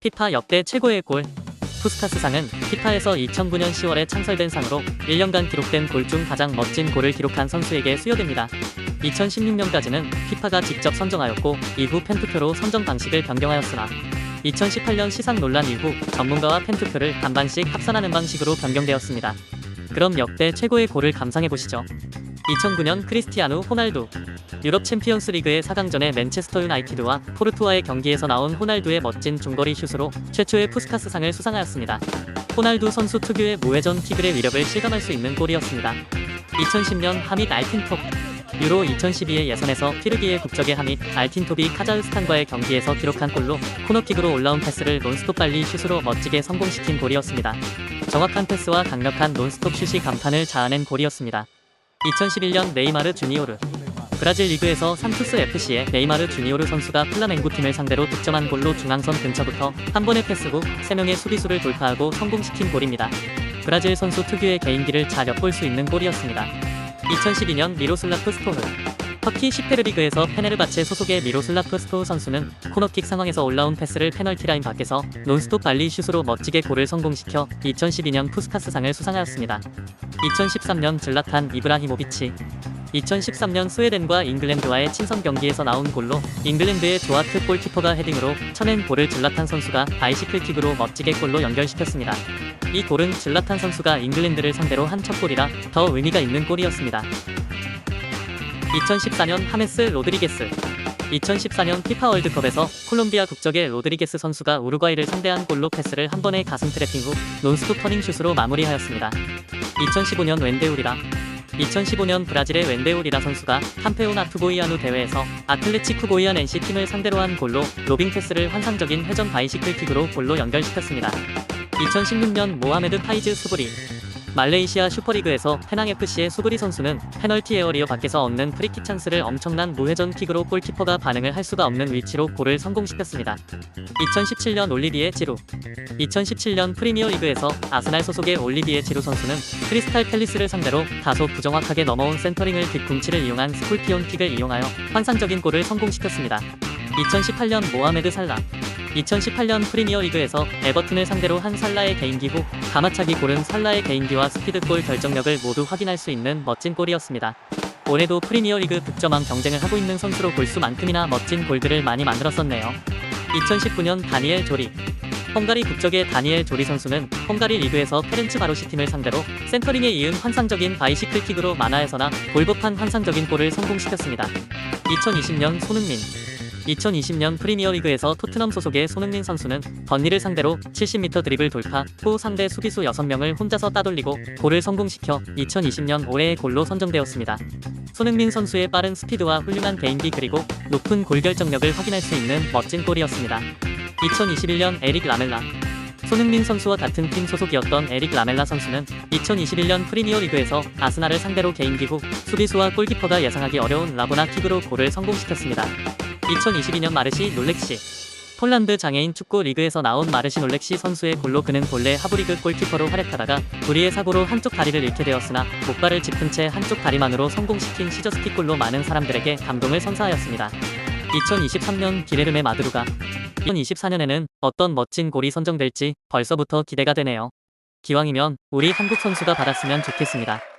피파 역대 최고의 골 푸스카스상은 피파에서 2009년 10월에 창설된 상으로 1년간 기록된 골 중 가장 멋진 골을 기록한 선수에게 수여됩니다. 2016년까지는 피파가 직접 선정하였고 이후 팬투표로 선정 방식을 변경하였으나 2018년 시상 논란 이후 전문가와 팬투표를 반반씩 합산하는 방식으로 변경되었습니다. 그럼 역대 최고의 골을 감상해 보시죠. 2009년 크리스티아누 호날두 유럽 챔피언스 리그의 4강전에 맨체스터 유나이티드와 포르투와의 경기에서 나온 호날두의 멋진 중거리 슛으로 최초의 푸스카스상을 수상하였습니다. 호날두 선수 특유의 무회전 킥의 위력을 실감할 수 있는 골이었습니다. 2010년 하밋 알틴톱 유로 2012의 예선에서 피르기의 국적의 하밋 알틴톱이 카자흐스탄과의 경기에서 기록한 골로 코너킥으로 올라온 패스를 논스톱 발리 슛으로 멋지게 성공시킨 골이었습니다. 정확한 패스와 강력한 논스톱 슛이 감탄을 자아낸 골이었습니다. 2011년 네이마르 주니오르 브라질 리그에서 산투스 FC의 네이마르 주니오르 선수가 플라멩고 팀을 상대로 득점한 골로 중앙선 근처부터 한 번의 패스 후 3명의 수비수를 돌파하고 성공시킨 골입니다. 브라질 선수 특유의 개인기를 잘 엿볼 수 있는 골이었습니다. 2012년 미로슬라프 스토흐 터키 시페르 리그에서 페네르바체 소속의 미로슬라프 스토흐 선수는 코너킥 상황에서 올라온 패스를 페널티 라인 밖에서 논스톱 발리 슛으로 멋지게 골을 성공시켜 2012년 푸스카스상을 수상하였습니다. 2013년 질라탄 이브라히모비치 2013년 스웨덴과 잉글랜드와의 친선 경기에서 나온 골로 잉글랜드의 조아트 골키퍼가 헤딩으로 쳐낸 골을 질라탄 선수가 바이시클 킥으로 멋지게 골로 연결시켰습니다. 이 골은 질라탄 선수가 잉글랜드를 상대로 한 첫 골이라 더 의미가 있는 골이었습니다. 2014년 하메스 로드리게스 2014년 피파 월드컵에서 콜롬비아 국적의 로드리게스 선수가 우루과이를 상대한 골로 패스를 한 번의 가슴 트래핑 후 논스톱 터닝 슛으로 마무리하였습니다. 2015년 웬데우리라 2015년 브라질의 웬데우리라 선수가 캄페온 아투보이아누 대회에서 아틀레치쿠 고이안 NC 팀을 상대로 한 골로 로빙 패스를 환상적인 회전 바이시클 킥으로 골로 연결시켰습니다. 2016년 모하메드 파이즈 수브리 말레이시아 슈퍼리그에서 페낭FC의 수브리 선수는 페널티 에어리어 밖에서 얻는 프리킥 찬스를 엄청난 무회전 킥으로 골키퍼가 반응을 할 수가 없는 위치로 골을 성공시켰습니다. 2017년 올리비에 지루 2017년 프리미어리그에서 아스날 소속의 올리비에 지루 선수는 크리스탈 팰리스를 상대로 다소 부정확하게 넘어온 센터링을 뒤꿈치를 이용한 스콜피온 킥을 이용하여 환상적인 골을 성공시켰습니다. 2018년 모하메드 살라 2018년 프리미어리그에서 에버튼을 상대로 한 살라의 개인기 후 가마차기 골은 살라의 개인기와 스피드골 결정력을 모두 확인할 수 있는 멋진 골이었습니다. 올해도 프리미어리그 득점왕 경쟁을 하고 있는 선수로 볼 수만큼이나 멋진 골들을 많이 만들었었네요. 2019년 다니엘 조리 헝가리 국적의 다니엘 조리 선수는 헝가리 리그에서 페렌츠 바로시 팀을 상대로 센터링에 이은 환상적인 바이시클 킥으로 만화에서나 볼법한 환상적인 골을 성공시켰습니다. 2020년 손흥민 2020년 프리미어리그에서 토트넘 소속의 손흥민 선수는 번니를 상대로 70m 드리블 돌파 후 상대 수비수 6명을 혼자서 따돌리고 골을 성공시켜 2020년 올해의 골로 선정되었습니다. 손흥민 선수의 빠른 스피드와 훌륭한 개인기 그리고 높은 골 결정력을 확인할 수 있는 멋진 골이었습니다. 2021년 에릭 라멜라 손흥민 선수와 같은 팀 소속이었던 에릭 라멜라 선수는 2021년 프리미어리그에서 아스날을 상대로 개인기 후 수비수와 골키퍼가 예상하기 어려운 라보나 킥으로 골을 성공시켰습니다. 2022년 마르시 놀렉시 폴란드 장애인 축구 리그에서 나온 마르시 놀렉시 선수의 골로 그는 본래 하브리그 골키퍼로 활약하다가 불의의 사고로 한쪽 다리를 잃게 되었으나 목발을 짚은 채 한쪽 다리만으로 성공시킨 시저스틱 골로 많은 사람들에게 감동을 선사하였습니다. 2023년 기레르메 마드루가 2024년에는 어떤 멋진 골이 선정될지 벌써부터 기대가 되네요. 기왕이면 우리 한국 선수가 받았으면 좋겠습니다.